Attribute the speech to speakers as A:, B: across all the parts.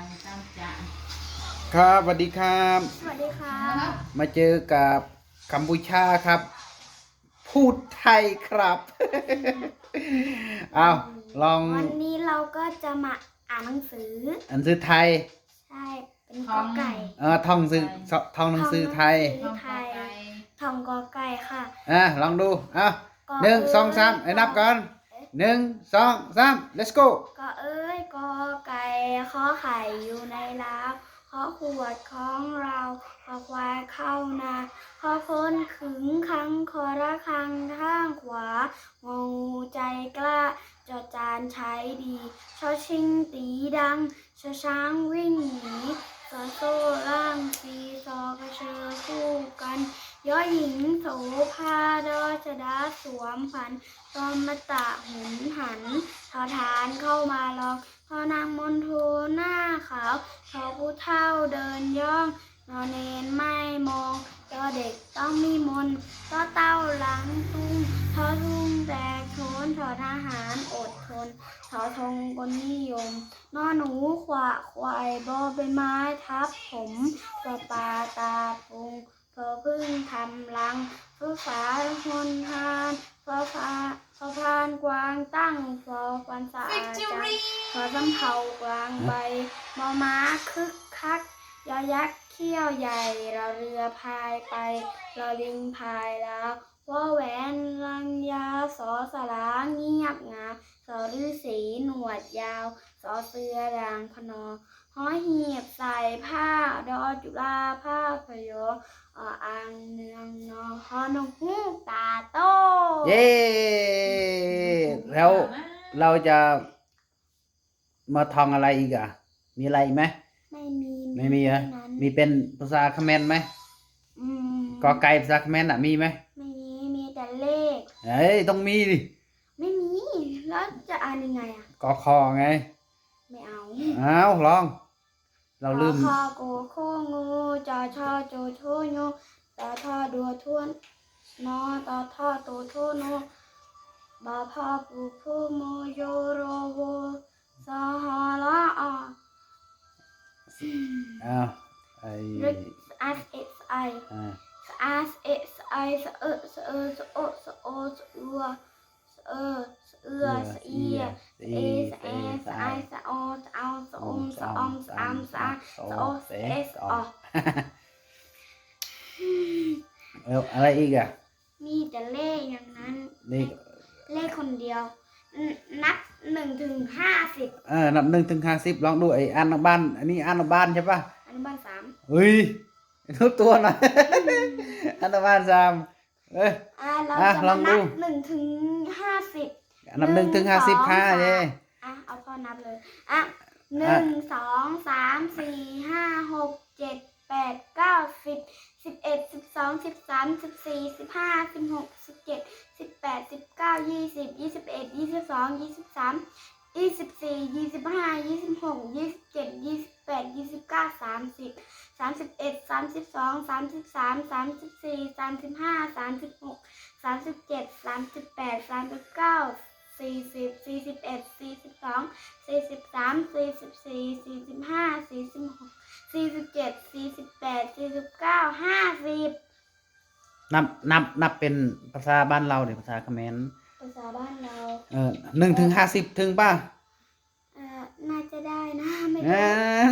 A: ายตามจาน
B: ครับสวัสดีครับ
C: สวัสดีค่ะ
B: มาเจอกับกัมพูชาครับ พูดไทยครับเอาลอง
C: วันนี้เราก็จะมาอ่านหนังสือ
B: อันซื้อไทย
C: ใช่ เป็นกอไก่
B: เออท่องซื้อท่องหนังสือไทย
A: ต้องขอไก่
C: ทองกอไก่ค่ะ
B: อะลองดูเอา
C: กอ
B: หนึ่ง
C: เย
B: สองสามไอ้นับก่อน หนึ่งสองสาม let's go
C: ก็เอ้ยกอไก่ข้อไข่อยู่ในลาวขอขวดของเราข้อควายเข้านาข้อคนขึงขังขอระคังข้างขวางงูใจกล้าจอจานใช้ดีชอชิงตีดังชอช้างวิ่งหนีสอโซ่ล่างสีซอกระเชอคู่กัน ยอหญิงโสภาดอชดาสวมผันตอมตะหุนหันทอทานเข้ามาลองพอนางมนโทหน้าขาวทอผู้เท่าเดินย่อง นอนเนนไม่มองตอเด็กต้องมีมนตอเต้าหลังตุ้งทอทุ่งแตกโชนทอทหารอดทนทอธงคนนิยม นอหนูขวะควายบอใบไม้ทับผมกอปลาตาปุง อพึ่งทำรังเพื่อฝาหนทานเพื่อฟ้าเพื่อพานกวางตั้งเพื่อฟันสะอาดจังขอสำเภากลางใบมอม้าคึกคักยอยักษ์เขี้ยวใหญ่เราเรือพายไปเราลิงพายแล้วว่าแหวนลังยาวสอสลาเงียบงามสอฤาษีหนวดยาวสอเสือรางพนอหอหีบใส่ผ้าดอจุฬาผ้าพยอ ออ่างเนืองนอฮอนกฮูกตาโต
B: เย้แล้วเราจะมาท่องอะไรอีกอะ มีอะไรอีกไหม
C: ไม่มี
B: ไม่มีเหรอ
C: แค่นั้น
B: มีเป็นภาษาคอมเขมนต์ไหม
C: อืม
B: กอไก่ภาษาคอมเขมนต์อะมีไหม
C: ไม่มีมีแต่เลข
B: เอ้ยต้องมีดิ
C: ไม่มี แล้วจะอ่านยังไงอะ
B: กอคอไง
C: ไม่เอา
B: อ้าวลอง เราลืม
C: คอโกโคงูจอชอโจโชโยตอทอดัวทวนนอตอทอโตโทโนบาพอปูพูโมโยโรโวสหละอ
B: อ้าวไอ้
C: ริกอัสเอสไอ
B: อ่า
C: อาสเอสไอสเอสเอสโอสโอสอัวส เอสเอือสเอีย
B: ส
C: เอสเอสไอสโอสเอาสอมสอมสามสาสโอสเอสออ
B: เอออะไรอีกอะ
C: มีแต่เลขอย่างนั้น
B: นี่
C: เลขคนเดียว นับหนึ่งถึงห้าสิบ
B: เออนับหนึ่งถึงห้าสิบลองดูไอ้อันบ้าน อันนี้อันบ้านใช่ปะ
C: อนุบาลสาม
B: เฮ้ยทุกตัวหน่อยอันบ้านสาม เอ้ย
C: อ่าเรา
B: อะ
C: จะ
B: ล
C: มา
B: องดู
C: นับหนึ่งถึงห้าสิบ
B: นับหนึ่งถึงห้าสิบค่ะ
C: หนึ่งสอง
B: เย่
C: อะเอาพ่อนับเลย อะหนึ่งสองสามสี่ห้าหกเจ็ดแปดเก้าสิบสิบเอ็ดสิบสองสิบสามสิบสี่สิบห้าสิบหกสิบเจ็ดสิบแปดสิบเก้ายี่สิบยี่สิบเอ็ดยี่สิบสองยี่สิบสามยี่สิบสี่ยี่สิบห้ายี่สิบหกยี่สิบเจ็ดยี่สิบ แปดยี่สิบเก้าสามสิบสามสิบเอ็ดสามสิบสองสามสิบสามสามสิบสี่สามสิบห้าสามสิบหกสามสิบเจ็ดสามสิบแปดสามสิบเก้าสี่สิบสี่สิบเอ็ดสี่สิบสองสี่สิบสามสี่สิบสี่สี่สิบห้าสี่สิบหกสี่สิบเจ็ดสี่สิบแปดสี่สิบเก้าห้าสิบ
B: นับนับนับเป็นภาษาบ้านเราเดี๋ยวภาษาเขมร
C: ภาษาบ้านเรา
B: เออหนึ่งถึงห้าสิบถึงป่ะ
C: เอ่อน่าจะได้นะ ไม่
B: เอ
C: รู้
B: อ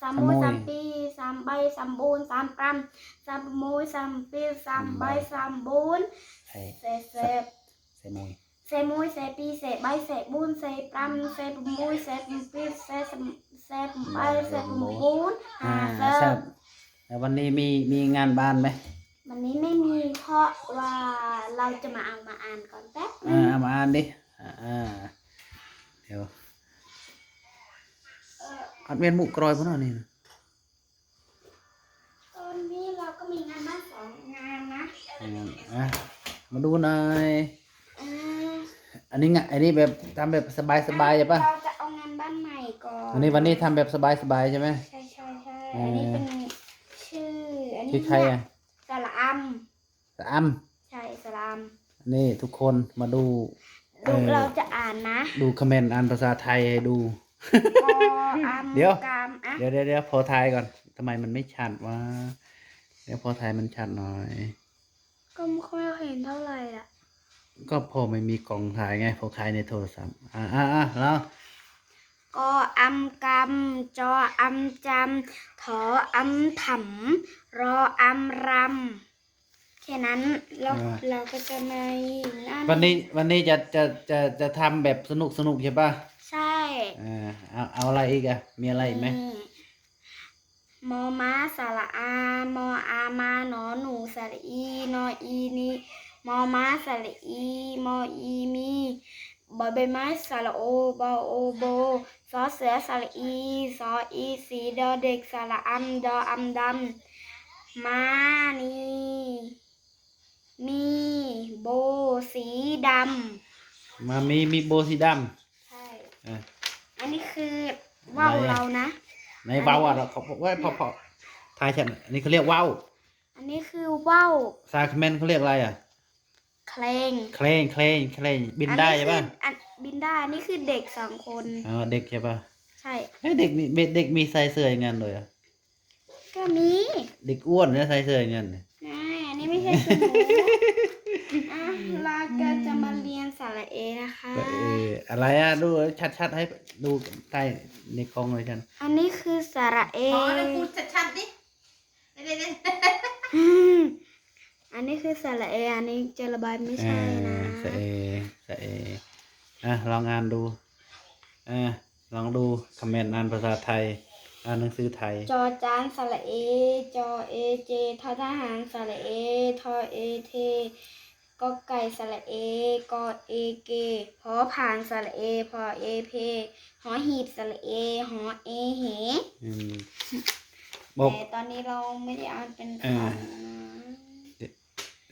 B: สาม
C: มวย
B: มวย
C: สามปีสามใบสามบูนสามปรามสามประมุยสามปีสามใบสามบูน
B: ใช่
C: เซเซ
B: ใส่มวย
C: เซมุยเซปีเซใบเซบุญเซปรำเซปมุยเซปปีเซสมเซปใบเซปบุญ
B: อ่า
C: อ่าเซ
B: แซ่บแล้ววันนี้มีมีงานบ้านไหม
C: วันนี้ไม่มีเพราะว่าเราจะมาเอามาอ่านก่อนแป๊บนึ
B: อ่างเอามาอ่านดิอ่าอ่าเดี๋ยว อัดเวียนหมุกรอยพวกนั้นนี่นะ
C: ตอนนี้เราก็มีงานบ้านสอง
B: อะมาดูหน่อย
C: อืม
B: อันนี้ไงอันนี้แบบทำแบบสบายๆใช่ปะ
C: เราจะเอางานบ้านใหม่ก่อน
B: อันนี้วันนี้ทำแบบสบายๆใช่ไหม
C: ใช่ใช่ใช่
B: เอออั
C: อันนี้เป็นชื่อ อันนี้
B: ชื่อใครอะ
C: สระอัม
B: สะอ้ำ
C: ใช่สระอัม
B: นี่ทุกคนมาดู
C: ดู
B: เออ
C: เราจะอ่านนะ
B: ดูคอมเมนต์อ่านภาษาไทยให้ดู
C: กออัม
B: เดี๋ยว
C: กามอะ
B: เดี๋ยว เดี๋ยวเดี๋ยวพอไทายก่อนทำไมมันไม่ชัดวะเดี๋ยวพอไทยมันชัดหน่อย
C: ก็ไม่ค่อยเห็นเท่าไหร่อะ
B: ก็พอไม่มีกล่องถ่ายไงพอถ่ายในโทรศัพท์ อ่าอ่าอ่าแล้ว
C: กออัมกำจออัมจำถออัมถำรออัมรำแค่นั้นแล้วเราก็จะในหา
B: วันนี้วันนี้จะจะจะจะทำแบบสนุกสนุกใช่ปะ
C: ใช่
B: อ่าเอาเอาอะไรอีกอะมีอะไรอีกไหม
C: นี่มอม้าสระอามออามาหนอหนูสระอีนออีนี่มอม้าสระอีมออีมีบอใบไม้สระโอบอโอโบซอเสือสระอีซออีสีดอเด็กสระอัมดออัมดำมานี่มีโบสีด
B: มามีมีโบสีดำ
C: ใช่ำ
B: อะ
C: อันนี้คือว่าว
B: ไหนอะ
C: เรานะ
B: ในเว้าอะเราเขาบอกว่าพอพอทายฉันอันนี้เขาเรียกเว้า
C: อันนี้คือว่าว
B: ซาคเมนเขาเรียกอะไรอะ
C: เคลง
B: เคลงเคลงเคลงบินได้ใช่ปะ
C: อัคืออันบินได้อันนี้คือเด็กสองคน
B: อ๋อเด็กใช่ปะ
C: ใช่
B: เฮ้ยเด็กมีเด็กมีใส่เสื้ออย่างนั้นเลยอะ
C: ก็มี
B: เด็กอ้วนเนี่ยใส่เสื้ออย่างนั้นเนี่ย
C: นะอันนี้ไม่ใช่สมูอะเราก็จะมาเรียน สระเอนะคะ
B: ก็เอออะไรอะดูชัดๆให้ดูใต้ในกล้องเลยฉัน
C: อันนี้คือสระเอ
A: ขอเลยพูดชัดๆดิเดี๋ยวๆ
C: อืมอันนี้คือสระเอ อันนี้จะระบายไม่
B: เอ
C: ใช่นะ
B: อใส่เอใส่เออะลองอ่านดูอะลองดูคอมเมนต์อ่านภาษาไทยอ่านหนังสือไทย
C: จอจานสระเอ จอเอเจทอทหารสระเอ ทอเอเท กอไก่สระเอกอเอเกพอผ่านสระเอ พอเอเพหอหีบสระเอหอเอเห
B: อืมบอก
C: แต่ตอนนี้เราไม่ได้อ่านเป็น
B: เออ
C: คำนะ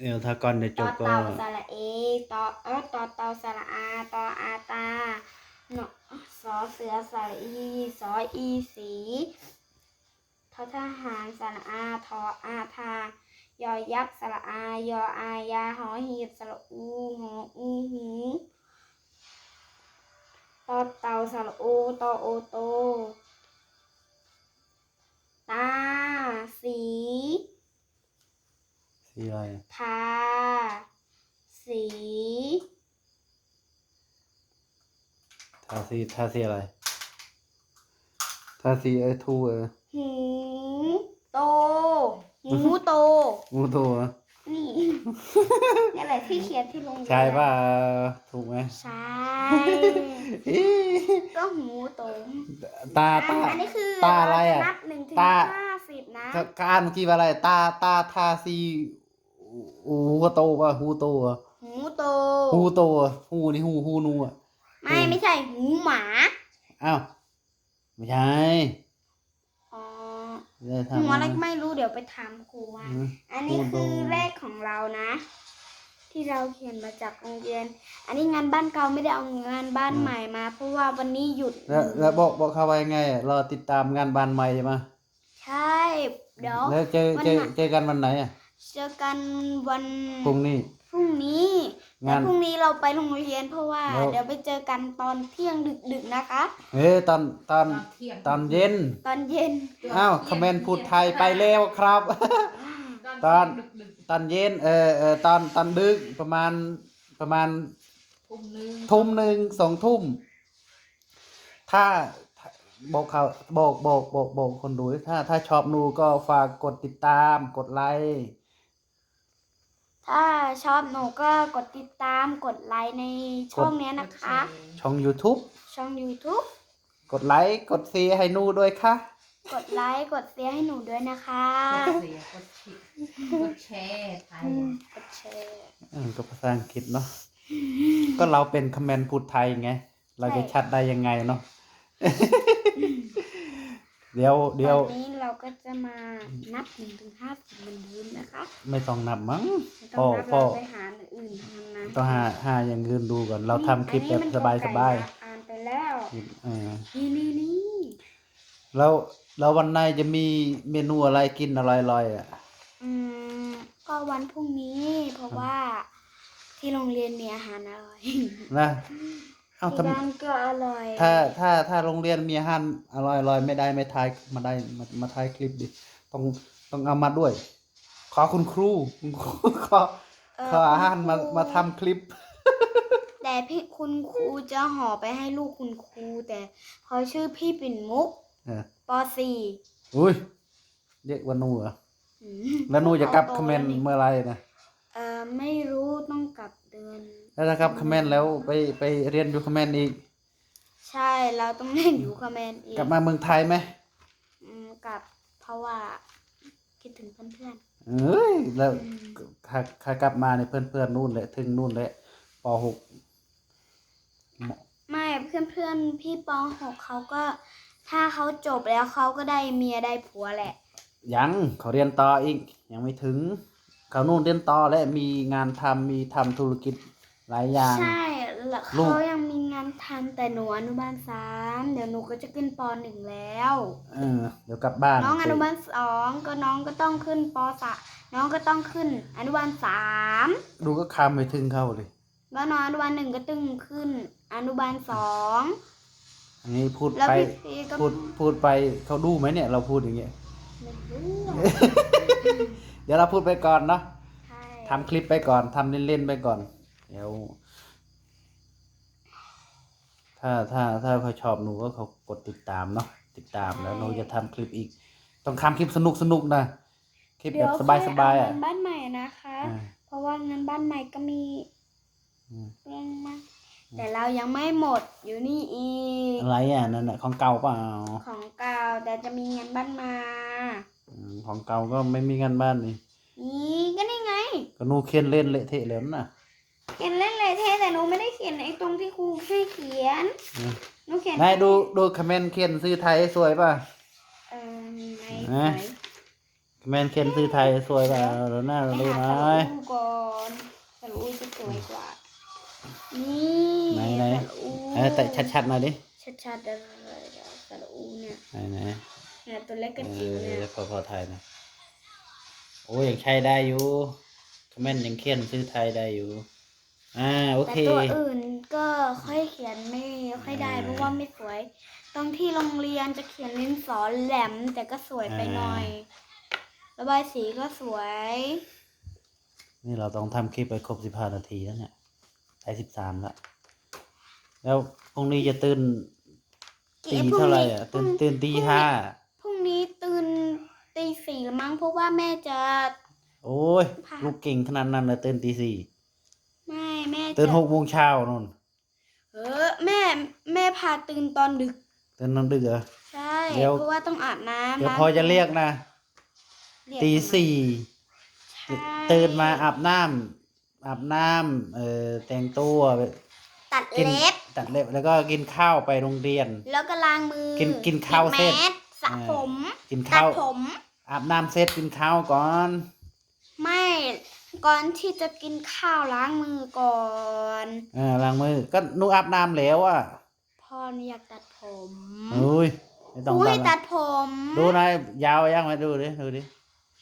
B: เดี๋ยวถ้าก่อนจะจ
C: ต่อบ
B: ก็
C: เต่าสระเอต่อเออต่อเต่าสระอาต่ออาตาเนาะสอเสือสระอีสออีสีทอทหารสระอาทออาทา ยอยักษ์สระอายออายาหอหีบสระอูหออูหูต่อเต่าสระโอต่อโอโต ตา สี
B: สีอะไรอะ
C: ทาสี
B: ทาสีทาสีอะไรทาสีไอ้ทูเออ
C: หูโต หูโต
B: งูตัวเหรอ
C: นี่ นี่แหละที่เขียนที่ลงเรียน
B: ใช่ป่ะถูกไหม
C: ใช่
B: อี๋
C: ก็หูโต
B: ตาตา
C: อันนี้คือ
B: ตาอะไรอะ
C: เาจนับหนึ่งถึง
B: ตา
C: ห้าสิบนะ
B: ก็ก็อ่านเมื่อกี้ว่าอะไร ตาตาทาสีอูหูโตป่ะหูโตอะ
C: หูโต
B: หูโตอะหูนี่หูหูนูอะ
C: ไม่ไม่ใช่หูหมา
B: อ้าว ไม่ใช่
C: อ๋อ
B: จะทำ
C: หัวอะไรก็ไม่รู้เดี๋ยวไปถามครูว่า
B: อืม
C: อันนี้
B: หูโต
C: คือเลขของเรานะ ที่เราเขียนมาจากโรงเรียน อันนี้งานบ้านเก่าไม่ได้เอางานบ้านใหม่มา เพราะว่าวันนี้หยุด
B: แล้วแล้วบอกบอกเขาไว้ไงอะรอติดตามงานบานใหม่ใช่ไหม
C: ใช่เดี๋ยว
B: แล้วเจอ
C: วัน
B: เจอ
C: ไหน
B: เจอกันวันไหนอะ
C: เจอกันวัน
B: พรุ่งนี้
C: พรุ่งนี้
B: งาน
C: แต่พรุ่งนี้เราไปโรงเรียนเพราะว่า
B: แล้ว
C: เดี๋ยวไปเจอกันตอนเที่ยงดึกๆนะคะ
B: เฮ้ยตอนตอน
A: ๆเที่ยง
B: ตอนเย็น
C: ตอนเย็น
B: อ้าวคอมเมนต์พูดไทยไปแล้วครับ ตอน
A: ดึก
B: ตอนเย็นเออเออตอนตอนดึกประมาณประมาณ
A: ๆทุ่มนึง
B: ทุ่มหนึ่งสองทุ่มถ้าถ้าบอกเขาบอกบอกบอกบอกคนดูด้วยถ้าถ้าชอบดูก็ฝากกดติดตามกดไลค์
C: ถ้าชอบหนูก็กดติดตามกดไลค์ในช่องเนี้ยนะคะ
B: ช่อง YouTube
C: ช่อง YouTube
B: กดไลค์กดซีให้หนูด้วยค่ะ
C: กดไลค์กดเสียร์ให้หนูด้วยนะคะ
A: กดเสียกดชิกดแชร์ไทย
C: กดแชร์
B: เออก็ภาษาอังกฤษเนาะก็เราเป็นคอมเมนต์พูดไทยไง เราจะชัดได้ยังไงเนาะ เดี๋ยวเดี๋ยว
C: วันนี้เราก็จะมานับหนึ่งถึงห้าสิบเหมือนเดิมนะคะ
B: ไม่ต้องนับมั้ง
C: ไม่ต้องนับ
B: พ่อ
C: เรา
B: พ่อ
C: ไปหาอย่างอื่นทำนะ
B: ต้องหาหาอย่างอื่นดูก่อน เราทำคลิปแบบสบายสบาย
C: อ่านไปแล้ว
B: ๆเออ
C: นี่นี่นี่
B: แล้วแล้ววันไหนจะมีเมนูอะไรกินอร่อยๆอะ
C: อืมก็วันพรุ่งนี้เพราะว่าที่โรงเรียนมีอาหารอร่อย
B: นะ เอ้า
C: ที่
B: ทำ
C: บ้านก็อร่อย
B: ถ้าถ้าถ้าโรงเรียนมีอาหารอร่อยๆไม่ได้ไม่ถ่ายมาได้มามาถ่ายคลิปดิต้องต้องเอามาด้วย ขอคุณครูคุณครูขอ
C: เอ่อ
B: ขออาหารมา
C: คุณครู
B: มาทำคลิป
C: แต่พี่คุณครูจะห่อไปให้ลูกคุณครูแต่เขาชื่อพี่ปิ่นมุก
B: เออ
C: ปสี่
B: อุ้ยเรียกว่าหนูเหรอ
C: อืม
B: แล้วหนูจะกลับ
C: ขา
B: ค
C: โต
B: อมเมนต์
C: แล้ว
B: เมื่อไหรนะ
C: เออไม่รู้ต้องกลับเดือน
B: แล้วถ้ากลับคอมเมนต์แล้วไปไปเรียนอยู่คอมเมนต์อีก
C: ใช่เราต้องเล่นอยู่คอมเมนต์อีก
B: กลับมาเมืองไทยไหม
C: อืมกลับเพราะว่าคิดถึงเพื่อน
B: เอ้ยแล้ว
C: ๆอืม
B: ถ้าถ้ากลับมาเนี่ยเพื่อนเพื่อนๆนู่นแหละถึงนู่นแหละปหก
C: ไม่เพื่อนเพื่อนๆพี่ปหกเขาก็ ถ้าเขาจบแล้วเขาก็ได้เมียได้ผัวแหละ
B: ยังเขาเรียนต่ออีก ยังไม่ถึง เขานู่นเรียนต่อและมีงานทำมีทำธุรกิจ หลายอย่าง
C: ใช่แล้ว
B: ลูก
C: เขายังมีงานทำแต่หนูอนุบาลสามเดี๋ยวหนูก็จะขึ้นปหนึ่งแล้ว
B: เออเดี๋ยวกลับบ้าน
C: น้องอนุ
B: ไป
C: บาลสองก็น้องก็ต้องขึ้นปสามน้องก็ต้องขึ้นอนุบาลสาม
B: ดูก็คำไปถึงเขาเลย
C: แล้วน้องอนุบาลหนึ่งก็ตึงขึ้นอนุบาลสอง
B: อันนี้พูด
C: แล้ว
B: ไป
C: พี่พีก็
B: พูดพูดไปเขาดูไหมเนี่ย เราพูดอย่างเงี้ย
C: ไม่รู้อะ
B: เดี๋ยวเราพูดไปก่อนเนาะ
C: ใช่
B: ทำคลิปไปก่อนทำเล่นๆไปก่อน เดี๋ยวถ้าถ้าถ้าเขาชอบหนูก็เขากดติดตามเนาะติดตามแล้วหนูจะทำคลิปอีก ต้องทำคลิปสนุกสนุกๆนะคลิปแบบสบายสบายๆอะ
C: เดี๋วค่เงนบ้านใหม่นะคะ
B: อ่า
C: เพราะว่าเงินบ้านใหม่ก็มี
B: อืม
C: เรื่องมากแต่เรายังไม่หมดอยู่นี่อีก
B: อะไรอะนั่นน่ะของเก่าเปล่า
C: ของเก่าแต่จะมีเงินบ้านมา
B: อืมของเก่าก็ไม่มีงานบ้านนี่
C: นี่ก็นี่ไง
B: ก็หนูเขียนเล่นเละเทะแล้วน่ะ
C: เขียนเล่นเลยเท่แต่หนูไม่ได้เขียนไอ้ตรงที่ครูให้เขียน
B: อืม
C: หนูเขียน
B: นายดูดูคอมเมนต์เขียนซื้อไทยสวยป่ะ
C: เออไหน
B: นะ
C: ไหน
B: คอมเมนต์เขียนซื้อไทยสวยป่ะเดี๋ยวหน้า
C: ไป
B: ดูห
C: หา
B: น่อ
C: ส
B: ย
C: ระอูก่อนสระอูจะสวยกว่านี่
B: ไหนไหน
C: สระอู
B: เออแต่ชัดๆหน่อยดิ
C: ชัดๆเดี๋ยวสระอูเนี่ย
B: ไหนไหน
C: เนี่ยตัวเล็ก
B: เอ
C: กับจิ๋วเนี่ย
B: อพอพอไทยนะโอ้ยังใช้ได้อยู่คอมเมนต์ยังเขียนซื้อไทยได้อยู่ อ่าโอ
C: แต่
B: เค
C: ตัวอื่นก็ค่อยเขียนไม่ค่อยได้
B: อ่า
C: เพราะว่าไม่สวย ตรงที่โรงเรียนจะเขียนดินสอแหลม แต่ก็สวยไปหน่อย ระบายสีก็สวย
B: นี่เราต้องทำคลิปไปครบสิบห้านาทีแล้วเนี่ยได้สิบสามละ แล้วพรุ่งนี้จะตื่นตี
C: เอ๊ะพรุ่งนี้
B: เท่าไหร่อะ
C: พรุ่
B: ตื่น
C: ง
B: ตื่นตีห้า
C: พรุ่งนี้ตื่นตีสี่ละมั้งเพราะว่าแม่จะ
B: โอ้ย
C: ค่ะ
B: ลูกเก่งขนาดนั้นเลยตื่นตีสี่
C: ไม่ แม่จะ
B: ตื่นหกโมงเช้านู่น
C: เออแม่แม่พาตื่นตอนดึก
B: ตื่นนอนดึกเหรอ
C: ใช่
B: เดี๋ยว
C: เพราะว่าต้องอาบน้ำ
B: เดี๋ยว
C: ล้าง
B: พอจะเรียกนะ
C: เรียก
B: ตีสี่
C: ใช่
B: ตื่นมาอาบน้ำอาบน้ำเอ่อแต่งตัว
C: ตัด
B: กิน
C: เล็บ
B: ตัดเล็บแล้วก็กินข้าวไปโรงเรียน
C: แล้วก็ล้างมือ
B: กินกินข้าวเสร็จ
C: แมสสระ
B: อ่า
C: ผม
B: กิน
C: ตั
B: ข้า
C: ด
B: ว
C: ผม
B: อาบน้ำเสร็จกินข้าวก่อน
C: ไม่ ก่อนที่จะกินข้าวล้างมือก่อน
B: เออล้างมือ ก็หนูอาบน้ำแล้วอะ
C: พ่อเนี่ยอยากตัดผม
B: อุ้ยไม่ต้อง
C: อุ้ย
B: ตั
C: ตั
B: ด
C: ดผม
B: ดูนายยาวยังไหมดูดิดูดิ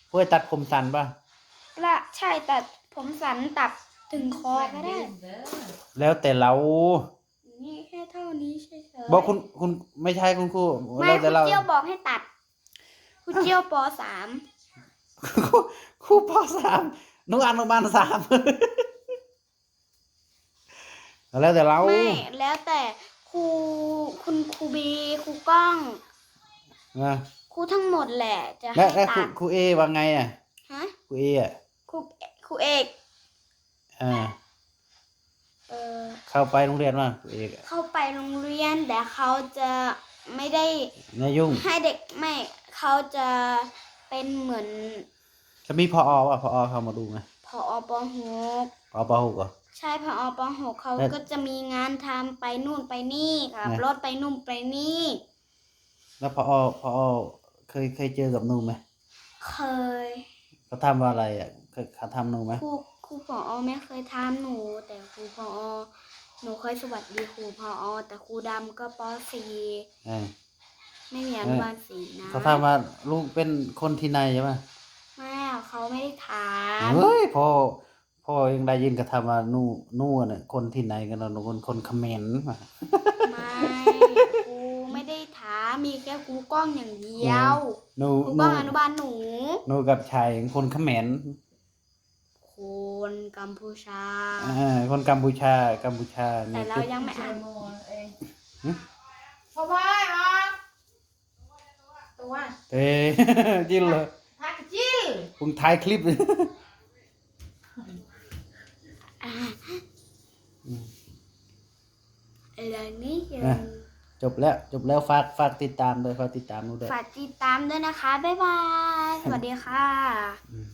B: เพื่อตัดผมสั้นป่ะ
C: ละใช่ตัดผมสันตัดถึงคอก็ได้
B: แล้วแต่เรา
C: นี่แค่เท่านี้เฉยๆ
B: บอกคุณคุณไม่ใช่คุณครู
C: ไม่
B: แล้ว
C: คุ
B: แต่
C: ณ
B: เรา
C: เจียวบอกให้ตัด คุณเจียวปสาม
B: ครูครูปสาม หนูอนุบาลสาม แล้วแต่เรา
C: ไม่แล้วแต่ครูคุณครูบีครูก้อง
B: นะ
C: ครูทั้งหมดแหละ จะ
B: และ
C: ให้
B: และครู
C: ตัด
B: ครูเอว่าไงอะ
C: ฮะ
B: ครูเออะ
C: ครูครูเอก
B: อ่า
C: เออ
B: เข้าไปโรงเรียนว่าครูเอกอะ
C: เข้าไปโรงเรียนแต่เขาจะไม่ได้
B: นายยุ่ง
C: ให้เด็กไม่เขาจะเป็นเหมือน
B: จะมีพออว่ะพออเข้ามาดูไง
C: พอปหก
B: พอปหกเหรอ
C: ใช่พอปหกเขา
B: แล้ว
C: ก็จะมีงานทำไปนู่นไปนี่ขับ
B: นะ
C: รถไปนู่นไปนี่
B: แล้วพออพออเคยเคยเจอกับหนูไหม
C: เคย
B: เขาทำว่าอะไรอะเคยเขาทำหนูไหม
C: ครูครูผอไม่เคยทำหนู แต่ครูผอหนูเคยสวัสดีครูผอแต่ครูดำก็ปสี่
B: เออ
C: ไม่มีอนุบาลสี่นะ
B: เขาถามว่าลูกเป็นคนที่ไหนใช่ไหม
C: ไม่อะเขาไม่ได้ถาม
B: เฮ้ยพ่อพ่อยังได้ยินกระทำว่านู่นู่นน่ะคนที่ไหนกันเนาะคนคนเขมรมา
C: ไม่ครูไม่ได้ถามมีแค่ครูกล้องอย่างเดียว
B: หนู
C: ครู
B: ห
C: กล้
B: นู
C: องอนุบาลหนู
B: หนูกับชายคนเขมร
C: คนกัมพูชา
B: อ่าคนกัมพูชากัมพูชา
C: แต่
B: นี่
C: เรายังไม่อ่าน
A: พ่อพ่อยออกตัว
B: เอ้ยจินเลย
A: ทักจิ้ล
B: ผมถ่ายคลิปเลย
C: อะไรนี่ยัง
B: อะจบแล้วจบแล้วฝากฝากติดตามเลยฝากติดตามหนูด้วย
C: ฝากติดตามด้วยนะคะ บ๊ายบาย สวัสดีค่ะ
B: อืม